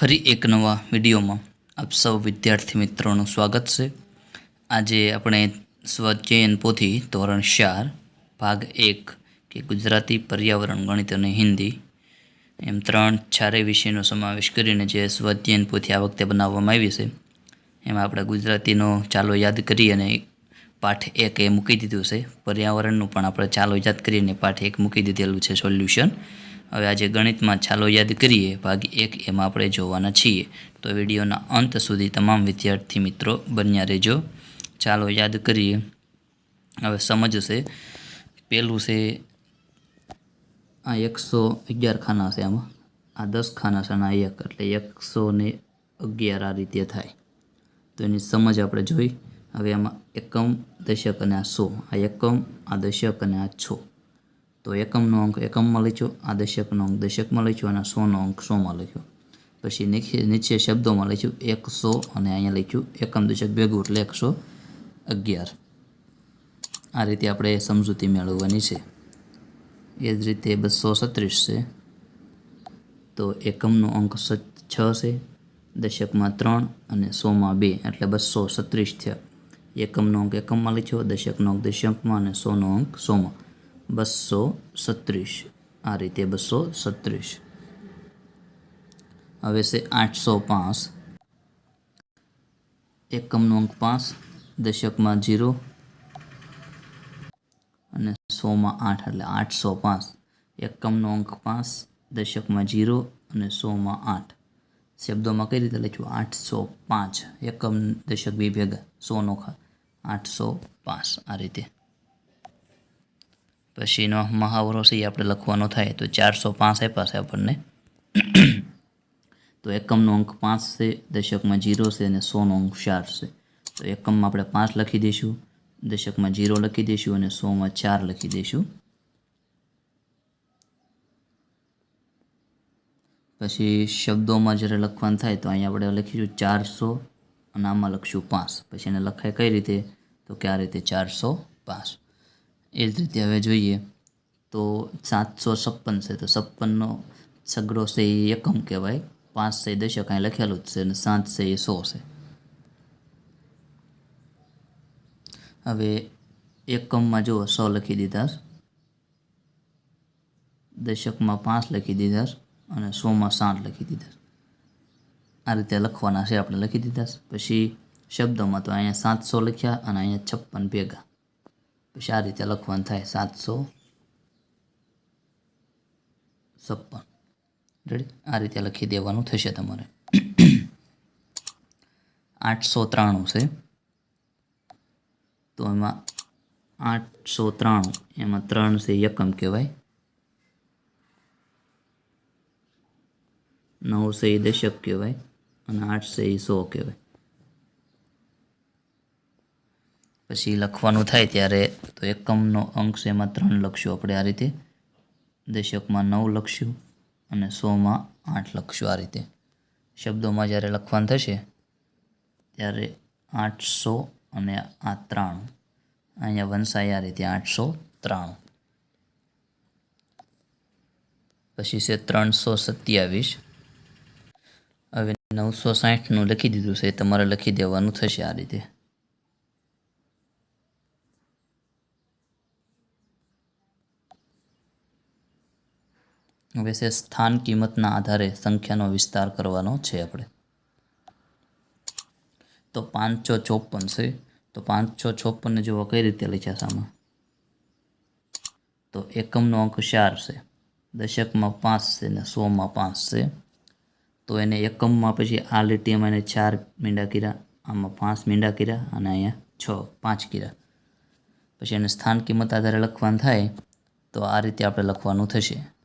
ફરી એક નવા વિડીયોમાં આપ સૌ વિદ્યાર્થી મિત્રોનું સ્વાગત છે. આજે આપણે સ્વચયન પોથી ધોરણ ચાર, ભાગ એક, કે ગુજરાતી પર્યાવરણ, ગણિત અને હિન્દી, એમ ત્રણ ચારેય વિષયનો સમાવેશ કરીને જે સ્વધ્યયન પોથી આ વખતે બનાવવામાં આવી છે. એમાં આપણે ગુજરાતીનો ચાલો યાદ કરી અને પાઠ એક એ મૂકી દીધું છે. પર્યાવરણનું પણ આપણે ચાલો યાદ કરીને પાઠ એક મૂકી દીધેલું છે સોલ્યુશન. હવે આજે ગણિતમાં ચાલો યાદ કરીએ, ભાગ એક એમાં આપણે જોવાના છીએ. તો વિડીયોના અંત સુધી તમામ વિદ્યાર્થી મિત્રો બન્યા રહેજો. ચાલો યાદ કરીએ. હવે સમજશે પહેલું છે, આ એકસો અગિયાર ખાના છે આમાં. આ દસ ખાના છે અને એક, એટલે એકસો ને અગિયાર આ રીતે થાય. તો એની સમજ આપણે જોઈ. હવે આમાં એકમ દશક અને આ સો. આ એકમ, આ દશક અને આ છો. તો એકમનો અંક એકમમાં લખ્યો, આ દશકનો અંક દશકમાં લખ્યો અને સોનો અંક સોમાં લખ્યો. પછી નીચે શબ્દોમાં લખ્યું એકસો અને અહીંયા લખ્યું એકમ દશક ભેગું એટલે એકસો અગિયાર. આ રીતે આપણે સમજૂતી મેળવવાની છે. એ જ રીતે બસો છત્રીસ છે. તો એકમનો અંક છ છે, દશકમાં ત્રણ અને સોમાં બે, એટલે બસો છત્રીસ થયા. એકમનો અંક એકમમાં લખ્યો, દશકનો અંક દશકમાં અને સોનો અંક સોમાં. બસો છત્રીસ આ રીતે બસો છત્રીસ હવે છે આઠસો પાંચ. એકમનો અંક પાંચ, દશકમાં જીરો અને સોમાં આઠ, એટલે આઠસો પાંચ. એકમનો અંક પાંચ, દશકમાં જીરો અને સોમાં આઠ. શબ્દોમાં કઈ રીતે લખ્યું? આઠસો પાંચ. એકમ દશક બે ભેગા, સોનો ખા આઠસો પાંચ, આ રીતે. પછીનો મહાવરો છે, એ આપણે લખવાનો થાય તો ચારસો પાંચ આપ્યા છે આપણને. તો એકમનો અંક પાંચ છે, દશકમાં જીરો છે અને સોનો અંક ચાર છે. તો એકમમાં આપણે પાંચ લખી દઈશું, દશકમાં જીરો લખી દઈશું અને સોમાં ચાર લખી દઈશું. પછી શબ્દોમાં જ્યારે લખવાનું થાય તો અહીંયા આપણે લખીશું ચારસો અને આમાં લખશું પાંચ. પછી એને લખાય કઈ રીતે? તો કે આ રીતે ચારસો પાંચ. એ જ રીતે હવે જોઈએ તો સાતસો છપ્પન છે, તો છપ્પનનો સગડો છે એ એકમ કહેવાય. પાંચ છે દશક, અહીં લખેલું જ છે અને સાત છે એ સો છે. હવે એકમમાં જુઓ, સો લખી દીધા દશકમાં પાંચ લખી દીધા અને સોમાં સાઠ લખી દીધા આ રીતે લખવાના છે, આપણે લખી દીધા પછી શબ્દોમાં તો અહીંયા સાતસો લખ્યા અને અહીંયા છપ્પન ભેગા. પછી આ રીતે લખવાનું થાય. સાતસો છપ્પન. રેડી આ રીતે લખી દેવાનું થશે તમારે. આઠસો ત્રાણું છે. તો એમાં આઠસો ત્રાણું. એમાં ત્રણ છે એકમ કહેવાય. નવ છે એ દશક કહેવાય. અને આઠ છે એ સો કહેવાય. પછી લખવાનું થાય ત્યારે તો એકમનો અંક છે એમાં ત્રણ લખશું આપણે આ રીતે. દશકમાં નવ લખશું અને સોમાં આઠ લખશું આ રીતે. શબ્દોમાં જ્યારે લખવાનું થશે ત્યારે આઠસો અને આ ત્રાણું. અહીંયા વંશાય આ રીતે આઠસો ત્રાણું. પછી છે ત્રણસો સત્યાવીસ. હવે નવસો સાઠનું લખી દીધું છે તમારે લખી દેવાનું થશે આ રીતે. હવે સ્થાન કિંમતના આધારે સંખ્યાનો વિસ્તાર કરવાનો છે આપણે. તો પાંચસો ચોપન છે. તો પાંચસો ચોપનને જુઓ કઈ રીતે લખ્યા સામે તો એકમનો અંક ચાર છે. દશકમાં પાંચ છે ને સોમાં પાંચ છે. તો એને એકમમાં પછી આ લીટીમાં એને ચાર મીંડા કર્યા. આમાં પાંચ મીંડા કર્યા અને અહીંયા છ, પાંચ કર્યા. પછી એને સ્થાન કિંમત આધારે લખવાનું થાય તો આ રીતે આપણે લખવાનું થશે.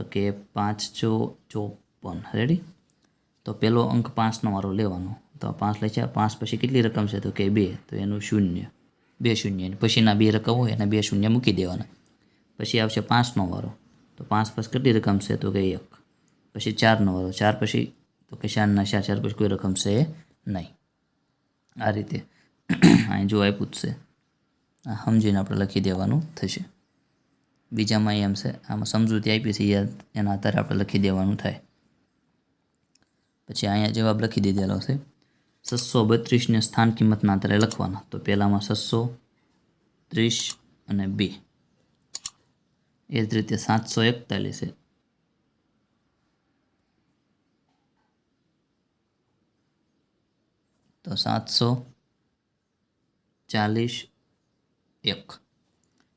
તો કે પાંચસો ચોપન. રેડી તો પહેલો અંક પાંચનો મારો લેવાનો. તો આ પાંચ લઈ છે પાંચ પછી કેટલી રકમ છે? તો કે બે. તો એનું શૂન્ય. બે શૂન્ય. પછીના બે રકમ હોય, એના બે શૂન્ય મૂકી દેવાના. પછી આવશે પાંચનો વારો. તો પાંચ પછી કેટલી રકમ છે? તો કે એક. પછી ચારનો વારો. ચાર પછી, તો કે ચારના ચાર ચાર પછી કોઈ રકમ છે નહીં. આ રીતે. અહીં જો આપ્યું જ છે. આ સમજીને આપણે લખી દેવાનું થશે. બીજામાં એમ છે, આમાં સમજૂતી આપી છે એના આધારે આપણે લખી દેવાનું થાય. પછી અહીંયા જવાબ લખી દીધેલો છે, છસો બત્રીસને સ્થાન કિંમતના આધારે લખવાના. તો પહેલાંમાં છસો ત્રીસ અને બે. એ જ રીતે સાતસો એકતાલીસ તો સાતસો ચાલીસ એક.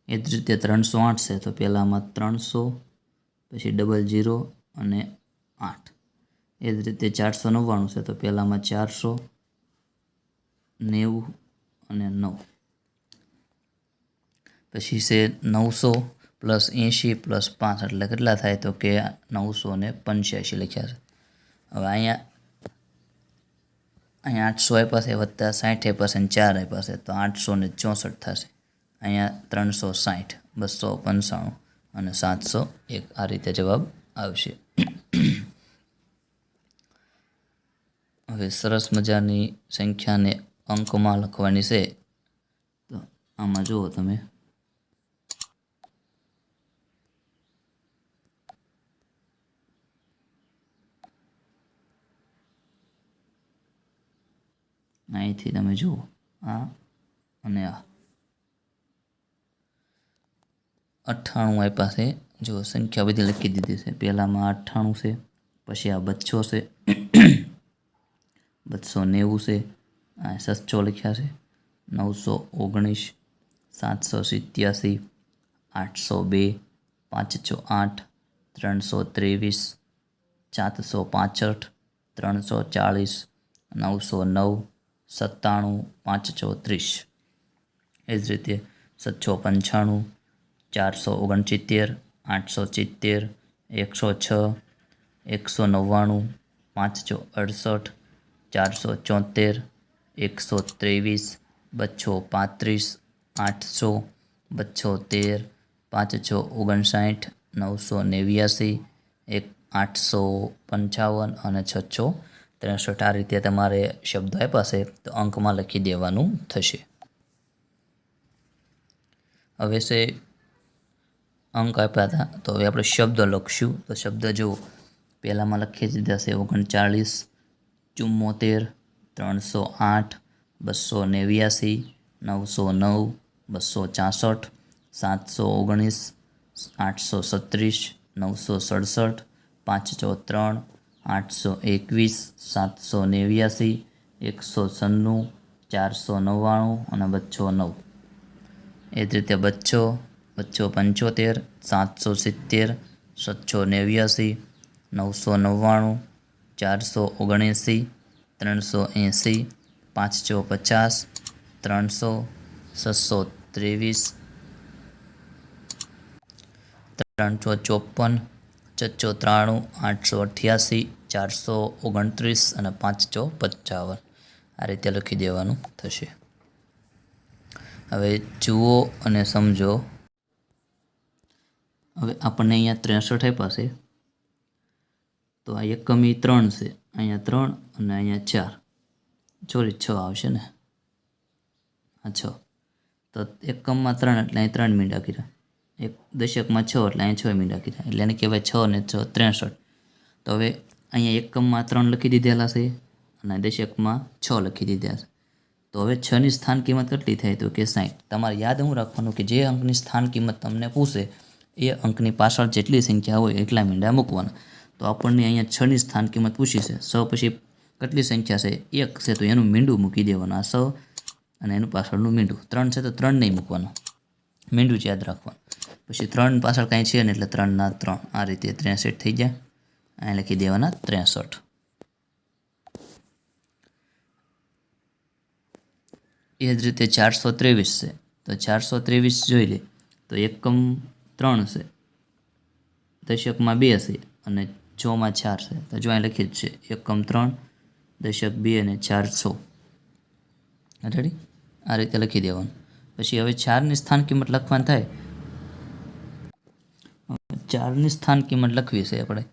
એ જ રીતે ત્રણસો આઠ છે. તો પહેલાંમાં ત્રણસો, પછી ડબલ જીરો અને આઠ. એ જ રીતે ચારસો નવ્વાણું છે. તો પહેલાંમાં ચારસો નેવું અને નવ. પછી છે નવસો પ્લસ એંશી પ્લસ પાંચ. એટલે કેટલા થાય? તો કે નવસો ને પંચ્યાસી લખ્યા છે. હવે અહીંયા અહીંયા આઠસો આપ્યા છે વત્તા સાઠ આપ્યા છે ચાર આપ્યા છે. તો આઠસો ને ચોસઠ થશે. અહીંયા ત્રણસો સાઠ બસો પંચાણું અને સાતસો એક આ રીતે જવાબ આવશે. હવે સરસ મજાની સંખ્યાને અંકમાં લખવાની છે. તો આમાં જુઓ તમે. અહીંથી તમે જુઓ. આ અને આ. અઠ્ઠાણું આપ્યા છે. જો સંખ્યા બધી લખી દીધી છે. પહેલાંમાં અઠ્ઠાણું છે, પછી આ બચ્છો છે. બસો નેવું છે. આ સચ્ચો લખ્યા છે. નવસો ઓગણીસ, સાતસો સિત્યાસી, આઠસો બે, પાંચસો આઠ, ત્રણસો ત્રેવીસ સાતસો પાસઠ, ત્રણસો ચાળીસ, નવસો નવ, સત્તાણું, પાંચસો ત્રીસ. એ જ રીતે સાતસો પંચાણું ચારસો ઓગણસિત્તેર, આઠસો સિત્તેર, એકસો છ, એકસો નવ્વાણું, પાંચસો અડસઠ, ચારસો ચોતેર એકસો ત્રેવીસ, બસો પાંત્રીસ, આઠસો, બસો તેર, પાંચસો ઓગણસાઠ, નવસો નેવ્યાસી, એક આઠસો પંચાવન અને છસો ત્રેસઠ. આ રીતે તમારે શબ્દો આપ્યા છે તો અંકમાં લખી દેવાનું થશે. હવે છે અંક આપ્યા હતા. તો હવે આપણે શબ્દ લખશું. તો શબ્દ જો પહેલાંમાં લખી દીધા છે ઓગણચાળીસ, ચુમ્મોતેર, ત્રણસો આઠ, બસો નેવ્યાસી, નવસો નવ, બસો ચાસઠ, સાતસો ઓગણીસ, આઠસો છત્રીસ, નવસો સડસઠ, પાંચસો ત્રણ, આઠસો એકવીસ, સાતસો નેવ્યાસી, એકસો છન્નું, ચારસો નવ્વાણું અને બચ્છો નવ. એ જ રીતે બચ્ચો બચ્ચો પંચોતેર, સાતસો સિત્તેર સાતસો નેવ્યાસી, નવસો નવ્વાણું, ચારસો ઓગણએંસી, ત્રણસો એંસી, પાંચસો પચાસ, ત્રણસો, છસો ત્રેવીસ, ત્રણસો ચોપન છસો ત્રાણું, આઠસો અઠ્યાસી, ચારસો ઓગણત્રીસ અને પાંચસો પંચાવન. આ રીતે લખી દેવાનું થશે. હવે જુઓ અને સમજો હવે આપણને અહીંયા ત્રેસઠ આપ્યા છે. તો આ એકમી ત્રણ છે. અહીંયા ત્રણ અને અહીંયા ચાર. સોરી, છ આવશે ને? હા, છ. તો એકમમાં ત્રણ એટલે અહીં ત્રણ મીંડા કર્યા. એક દશકમાં છ એટલે અહીં છ મીંડા કર્યા. એટલે એને કહેવાય છ ને છ, ત્રેસઠ. તો હવે અહીંયા એકમમાં ત્રણ લખી દીધેલા છે અને દશકમાં છ લખી દીધા છે. તો હવે છની સ્થાન કિંમત કેટલી થાય? તો કે સાહીઠ તમારે યાદ હું રાખવાનું કે જે અંકની સ્થાન કિંમત તમને પૂછે એ અંકની પાછળ જેટલી સંખ્યા હોય એટલા મીંડા મૂકવાના. તો આપણને અહીંયા છની સ્થાન કિંમત પૂછી છે. સ પછી કેટલી સંખ્યા છે? એક છે, તો એનું મીંડું મૂકી દેવાનું. આ સ અને એનું પાછળનું મીંડું. ત્રણ છે, તો ત્રણ નહીં મૂકવાનું. મીંડું જ યાદ રાખવાનું. પછી ત્રણ પાછળ કાંઈ છે ને એટલે ત્રણના ત્રણ. આ રીતે ત્રેસઠ થઈ જાય. અહીં લખી દેવાના ત્રેસઠ. એ જ રીતે ચારસો ત્રેવીસ છે. તો ચારસો ત્રેવીસ જોઈ લે. તો એકમ ત્રણ છે. દશકમાં બે છે અને છમાં ચાર છે. તો જો અહીં લખી જ છે, એકમ ત્રણ, દશક બે અને ચાર છ રેડી આ રીતે લખી દેવાનું. પછી હવે ચારની સ્થાન કિંમત લખવાની થાય. ચારની સ્થાન કિંમત લખવી છે આપણે.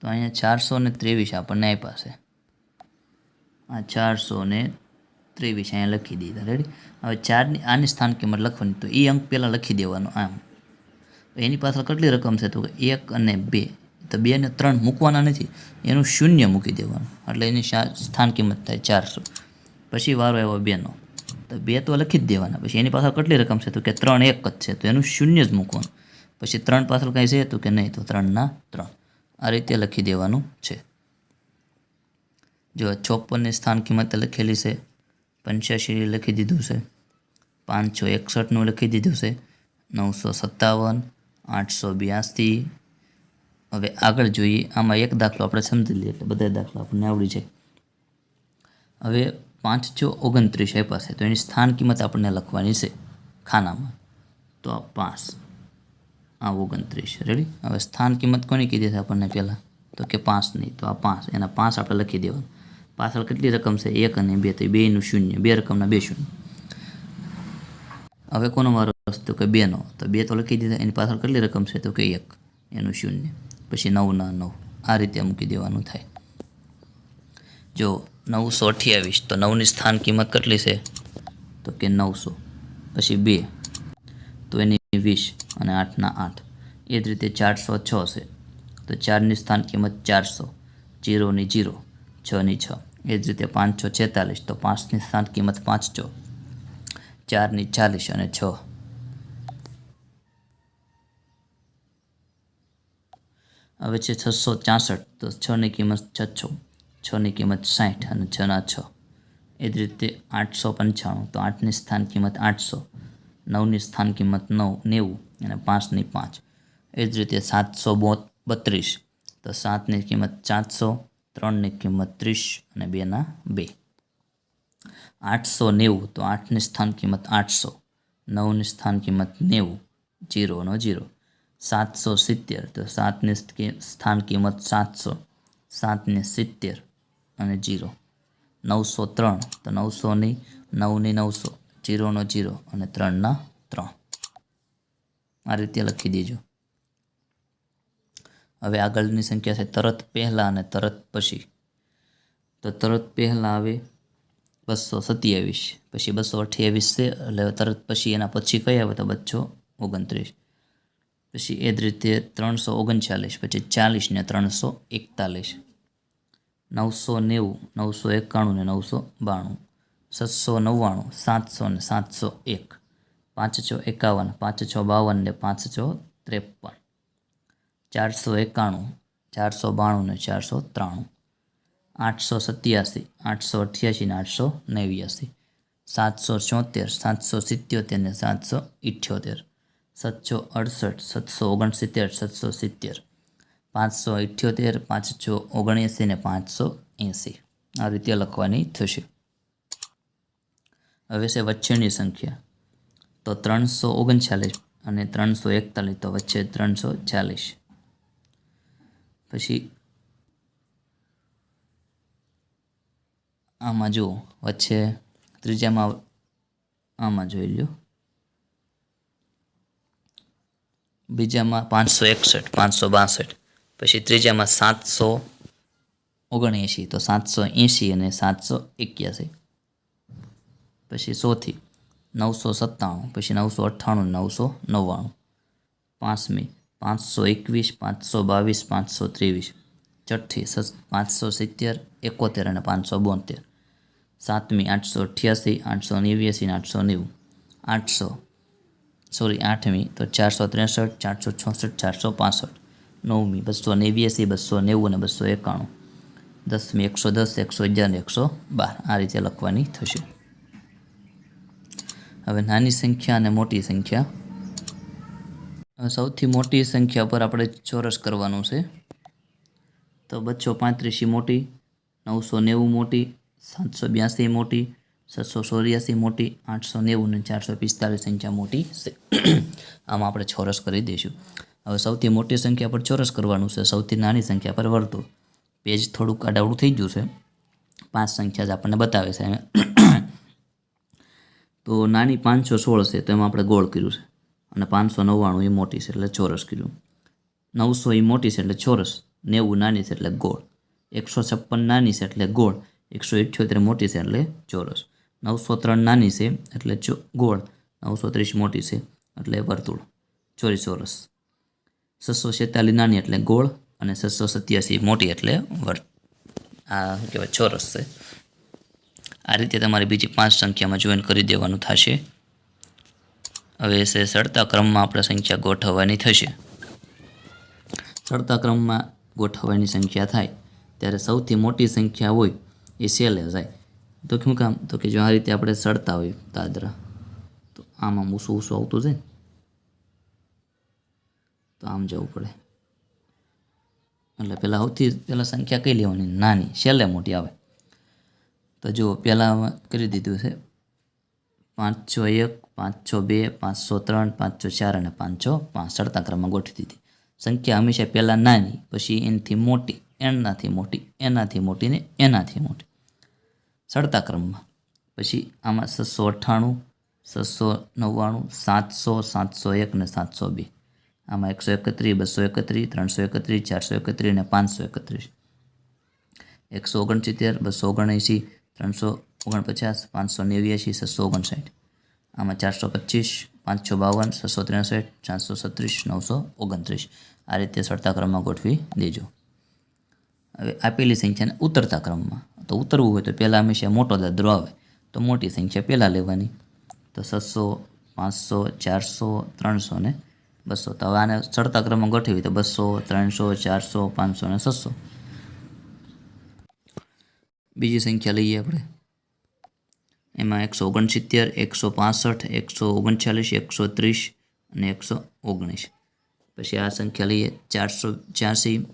તો અહીંયા ચારસો ને ત્રેવીસ આપણને આપ્યા છે. આ ચારસો ને ત્રેવીસ અહીંયા લખી દીધા. રેડી હવે ચારની, આની સ્થાન કિંમત લખવાની. તો એ અંક પહેલાં લખી દેવાનો આમ. એની પાછળ કેટલી રકમ છે તો કે એક અને બે. તો બે ને ત્રણ મૂકવાના નથી, એનું શૂન્ય મૂકી દેવાનું. એટલે એની સ્થાન કિંમત થાય ચારસો. પછી વારો એવો બેનો. તો બે તો લખી જ દેવાના. પછી એની પાછળ કેટલી રકમ છે તો કે ત્રણ એક જ છે, તો એનું શૂન્ય જ મૂકવાનું. પછી ત્રણ પાછળ કાંઈ છે તો કે નહીં, તો ત્રણના ત્રણ. આ રીતે લખી દેવાનું છે. જો ચોપનની સ્થાન કિંમત લખેલી છે પંચ્યાસી લખી દીધું છે, પાંચસો એકસઠનું લખી દીધું છે, નવસો સત્તાવન આઠસો બ્યાસી. હવે આગળ જોઈએ, આમાં એક દાખલો આપણે સમજી લઈએ એટલે બધા દાખલા આપણને આવડી જાય. હવે પાંચસો ઓગણત્રીસ આપ્યા છે, તો એની સ્થાન કિંમત આપણને લખવાની છે ખાનામાં. તો આ પાંચ, આ ઓગણત્રીસ. રેડી હવે સ્થાન કિંમત કોની કીધી છે આપણને પહેલાં? તો કે પાંચ નહીં તો આ પાંચ, એના પાંચ આપણે લખી દેવાનું. પાછળ કેટલી રકમ છે? એક અને બે, તો બેનું શૂન્ય, બે રકમના બે શૂન્ય. હવે કોનો વારો? હશે? તો કે બેનો, તો બે તો લખી દીધા, એની પાછળ કેટલી રકમ છે? તો કે એક, એનું શૂન્ય, પછી નવના નવ, આ રીતે મૂકી દેવાનું થાય. જો નવસો અઠ્યાવીસ, તો નવની સ્થાન કિંમત કેટલી છે? તો કે નવસો, પછી બે, તો એની વીસ અને આઠના આઠ, એ જ રીતે ચારસો છ છે. તો ચારની સ્થાન કિંમત ચારસો, જીરોની જીરો, છની છ, એ જ રીતે પાંચસો છેતાલીસ, તો પાંચની સ્થાન કિંમત પાંચસો, ચારની ચાલીસ અને છ. હવે છે છસો ચાસઠ. તો છની કિંમત છસો છની કિંમત સાઠ અને છના છ. એ જ રીતે આઠસો પંચાણું. તો આઠની સ્થાન કિંમત આઠસો, નવની સ્થાન કિંમત નવ, નેવું અને પાંચની પાંચ. એ જ રીતે સાતસો બોત બત્રીસ. તો સાતની કિંમત ચારસો, ત્રણની કિંમત ત્રીસ અને બેના બે. આઠસો નેવું. તો આઠની સ્થાન કિંમત આઠસો, નવની સ્થાન કિંમત નેવું, જીરોનો જીરો. સાતસો સિત્તેર. તો સાતની સ્થાન કિંમત સાતસો. સાતને સિત્તેર અને જીરો. નવસો ત્રણ. તો નવસોની નવની નવસો. જીરોનો જીરો અને ત્રણના ત્રણ. આ રીતે લખી દેજો. હવે આગળની સંખ્યા છે તરત પહેલાં અને તરત પછી. તો તરત પહેલાં આવે બસો સત્યાવીસ. પછી બસો અઠ્યાવીસ છે, એટલે તરત પછી એના પછી કઈ આવે તો બસો ઓગણત્રીસ. પછી એ જ રીતે ત્રણસો ઓગણચાલીસ, પછી ચાલીસ ને ત્રણસો એકતાલીસ. નવસો નેવું, નવસો એકાણું ને નવસો બાણું. સાતસો નવ્વાણું, સાતસો ને સાતસો એક. પાંચસો એકાવન, પાંચસો બાવન ને પાંચસો ત્રેપન. ચારસો એકાણું, ચારસો બાણું ને ચારસો ત્રાણું. આઠસો સત્યાસી, આઠસો અઠ્યાસી ને આઠસો નેવ્યાસી. સાતસો છોતેર સાતસો સિત્યોતેર ને સાતસો ઇઠ્યોતેર. સાતસો અડસઠ, સાતસો ઓગણસિત્તેર, સાતસો સિત્તેર, પાંચસો ઇઠ્યોતેર પાંચસો ઓગણએંસી ને પાંચસો એંસી. આ રીતે લખવાની થશે. હવે છે વચ્ચેની સંખ્યા. તો ત્રણસો ઓગણચાલીસ અને ત્રણસો એકતાલીસ, તો વચ્ચે ત્રણસો ચાલીસ. પછી આમાં જુઓ, વચ્ચે ત્રીજામાં આમાં જોઈ લ્યો. બીજામાં પાંચસો એકસઠ, પાંચસો બાસઠ, પછી ત્રીજામાં સાતસો ઓગણએંશી, તો સાતસો એંશી અને સાતસો એક્યાસી. પછી સોથી નવસો સત્તાણું, પછી નવસો અઠ્ઠાણું, નવસો નવ્વાણું. પાંચમી, પાંચસો એકવીસ, પાંચસો બાવીસ, પાંચસો ત્રેવીસ. છઠ્ઠી પાંચસો સિત્તેર, એકોતેર અને પાંચસો બોતેર. સાતમી, આઠસો અઠ્યાસી, આઠસો નેવ્યાસી આઠસો નેવું. આઠસો સોરી, આઠમી, તો ચારસો ત્રેસઠ, ચારસો છોસઠ, ચારસો પાસઠ. નવમી, બસો નેવ્યાસી, બસો નેવું અને બસો એકાણું. દસમી, એકસો દસ, એકસો અગિયાર ને એકસો બાર. આ રીતે લખવાની થશે. હવે નાની સંખ્યા અને મોટી સંખ્યા. સૌથી મોટી સંખ્યા પર આપણે ચોરસ કરવાનું છે. તો બસો પાંત્રીસી મોટી, નવસો નેવું મોટી, સાતસો બ્યાસી મોટી છસો ચોર્યાસી મોટી, આઠસો નેવું ને ચારસો પિસ્તાલીસ સંખ્યા મોટી આમાં આપણે ચોરસ કરી દઈશું. હવે સૌથી મોટી સંખ્યા પર ચોરસ કરવાનું છે, સૌથી નાની સંખ્યા પર વર્તુળ. પેજ થોડુંક આડાવડું થઈ ગયું છે. પાંચ સંખ્યા જ આપણને બતાવે છે તો નાની પાંચસો સોળ છે, તો એમાં આપણે ગોળ કર્યું છે. અને પાંચસો નવ્વાણું એ મોટી છે, એટલે ચોરસ કર્યું. નવસો એ મોટી છે, એટલે ચોરસ. નેવું નાની છે, એટલે ગોળ. એકસો છપ્પન નાની છે, એટલે ગોળ. એકસો ઇઠ્યોતેર મોટી છે, એટલે ચોરસ. નવસો ત્રણ નાની છે, એટલે ચો ગોળ, નવસો ત્રીસ મોટી છે, એટલે વર્તુળ ચોરી ચોરસ છસો છેતાલીસ નાની એટલે ગોળ અને છસો સત્યાસી મોટી એટલે વર્ત આ કહેવાય? ચોરસ છે. આ રીતે તમારે બીજી પાંચ સંખ્યામાં જોઈન કરી દેવાનું થશે. હવે છે સડતા ક્રમમાં આપણે સંખ્યા ગોઠવવાની થશે. ચડતા ક્રમમાં ગોઠવવાની સંખ્યા થાય. ત્યારે સૌથી મોટી સંખ્યા હોય એ સેલે જાય. તો શું કામ તો કે જો આ રીતે આપણે સડતા હોય દાદરા, તો આમાં ઊંસું ઊંસું આવતું છે ને, તો આમ જવું પડે. એટલે પહેલાં સૌથી પહેલાં સંખ્યા કઈ લેવાની? નાની, છેલ્લે મોટી આવે. તો જો પહેલાં કરી દીધું છે. પાંચસો એક પાંચસો બે પાંચસો ત્રણ પાંચસો ચાર અને પાંચસો પાંચ સડતા ક્રમમાં ગોઠવી દીધી. સંખ્યા હંમેશા પહેલાં નાની, પછી એનાથી મોટી એનાથી મોટી એનાથી મોટી ને એનાથી મોટી. ચડતા ક્રમમાં. પછી આમાં છસો અઠ્ઠાણું, છસો નવ્વાણું, સાતસો સાતસો એક ને સાતસો બે. આમાં એકસો એકત્રીસ, બસો એકત્રીસ, ત્રણસો એકત્રીસ, ચારસો એકત્રીસ અને પાંચસો એકત્રીસ. એકસો ઓગણસિત્તેર, બસો ઓગણએંસી ત્રણસો ઓગણપચાસ, પાંચસો નેવ્યાસી છસો ઓગણસાઠ. આમાં ચારસો પચીસ, પાંચસો બાવન, છસો ત્રેસઠ, ચારસો છત્રીસ, નવસો ઓગણત્રીસ. આ રીતે ચડતા ક્રમમાં ગોઠવી દેજો. હવે આપેલી સંખ્યાને ઉતરતા ક્રમમાં. તો ઉતરવું હોય તો પહેલાં હંમેશા મોટો દાદરો આવે. તો મોટી સંખ્યા પહેલાં લેવાની. તો છસો, પાંચસો, ચારસો, ત્રણસો ને બસો. તો હવે આને ચડતા ક્રમમાં ગોઠવી તો બસો, ત્રણસો, ચારસો, પાંચસો ને છસો. બીજી સંખ્યા લઈએ આપણે. એમાં એકસો ઓગણસિત્તેર, એકસો પાસઠ, એકસો ઓગણચાલીસ, એકસો ત્રીસ અને એકસો ઓગણીસ. પછી આ સંખ્યા લઈએ. ચારસો છ્યાસી,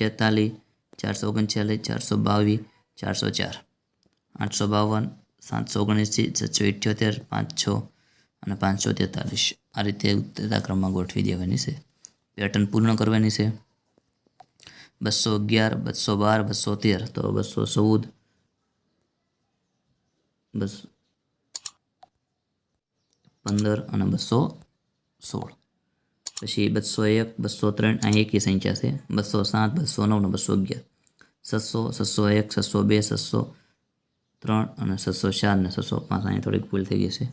છેતાલીસ, ચારસો ઓગણચાલીસ, ચારસો બાવીસ ચારસો ચાર આઠસો બાવન સાતસો ઓગણએંસી છસો ઇઠ્યોતેર પાંચસો અને પાંચસો તેતાલીસ આ રીતે ઉતરતા ક્રમમાં ગોઠવી દેવાની છે। પેટર્ન પૂર્ણ કરવાની છે। બસો અગિયાર, બસો બાર, બસો તેર, તો બસો ચૌદ, બસ પંદર અને બસો સોળ। પછી બસો એક, બસો ત્રણ, આ એકી સંખ્યા છે। બસો સાત, બસો નવ ને બસો અગિયાર। છસો છસો એક, છસો બે, છસો ત્રણ અને છસો ચાર ને છસો પાંચ. અહીંયા થોડીક ભૂલ થઈ ગઈ છે.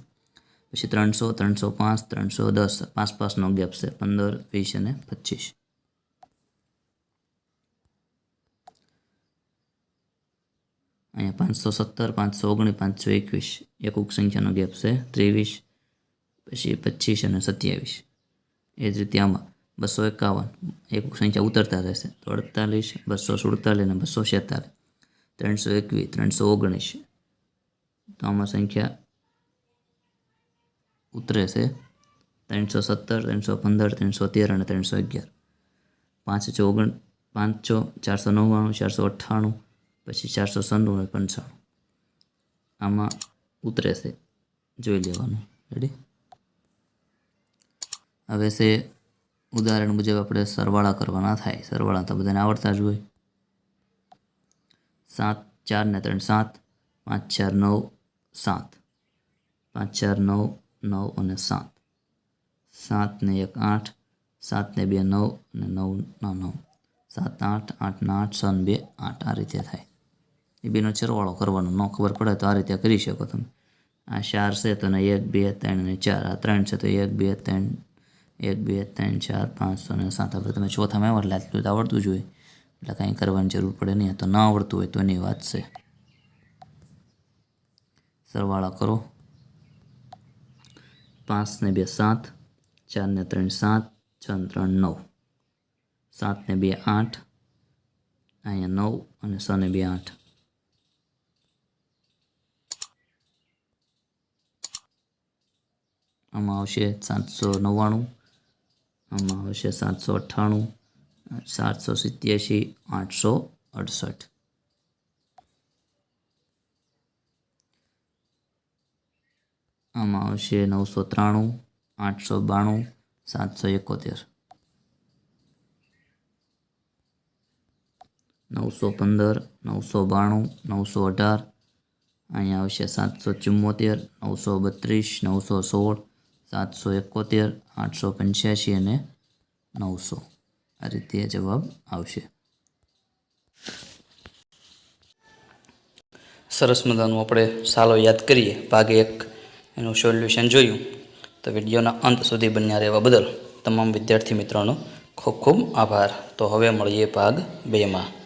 પછી ત્રણસો ત્રણસો પાંચ, ત્રણસો દસ. પાંચ પાંચનો ગેપ છે પંદર, વીસ અને પચીસ. અહીંયા પાંચસો સત્તર, પાંચસો ઓગણીસ, પાંચસો એકવીસ. એકુક સંખ્યાનો ગેપ છે ત્રેવીસ, પછી પચીસ અને સત્યાવીસ. એ જ રીતે આમાં. બસો એકાવન. એક સંખ્યા ઉતરતા રહેશે. તો અડતાલીસ, બસો સુડતાલીસ અને બસો છેતાલીસ. ત્રણસો એકવીસ, ત્રણસો ઓગણીસ. તો આમાં સંખ્યા ઉતરે છે ત્રણસો સત્તર, ત્રણસો પંદર, ત્રણસો તેર અને ત્રણસો અગિયાર. પાંચસો ઓગણ પાંચસો ચારસો નવ્વાણું, ચારસો અઠ્ઠાણું, પછી ચારસો સન્નું અને પંચાણું. આમાં ઉતરે છે જોઈ લેવાનું. રેડી હવે છે ઉદાહરણ મુજબ આપણે સરવાળા કરવાના થાય. સરવાળા તો બધાને આવડતા જ હોય. સાત, ચાર ને ત્રણ, સાત. પાંચ, ચાર, નવ, સાત. પાંચ, ચાર, નવ નવ અને સાત. સાત ને એક, આઠ. સાત ને બે, નવ અને નવ ના નવ. સાત, આઠ આઠ ને આઠ છ બે, આઠ. આ રીતે થાય. એ બેનો સરવાળો કરવાનો. ન ખબર પડે તો આ રીતે કરી શકો તમે. આ ચાર છે તો ને એક, બે, ત્રણ અને ચાર. આ ત્રણ છે તો એક, બે, ત્રણ એક, બે, ત્રણ, ચાર, પાંચ, છ અને સાત. આપણે તમે ચોથામાં આવડે આટલું તો આવડતું જ હોય. એટલે કાંઈ કરવાની જરૂર પડે નહીં. તો ન આવડતું હોય તો એની વાત છે. સરવાળા કરો. પાંચ ને બે સાત, ચાર ને ત્રણ સાત, છ ને ત્રણ નવ. સાત ને બે આઠ, અહીંયા નવ અને છ ને બે આઠ. આમાં આવશે સાતસો નવ્વાણું. આમાં આવશે સાતસો અઠ્ઠાણું, સાતસો સિત્યાસી આઠસો અડસઠ. આમાં આવશે નવસો ત્રાણું, આઠસો બાણું, સાતસો એકોતેર. નવસો પંદર, નવસો બાણું, નવસો અઢાર. અહીંયા આવશે સાતસો ચુમ્મોતેર નવસો બત્રીસ, નવસો સોળ. સાતસો એકોતેર, આઠસો પંચ્યાસી અને નવસો. આ રીતે જવાબ આવશે. સરસ મજાનું આપણે સાલો યાદ કરીએ. ભાગ એક એનું સોલ્યુશન જોયું. તો વિડીયોના અંત સુધી બન્યા રહેવા બદલ તમામ વિદ્યાર્થી મિત્રોનો ખૂબ ખૂબ આભાર. તો હવે મળીએ ભાગ બેમાં.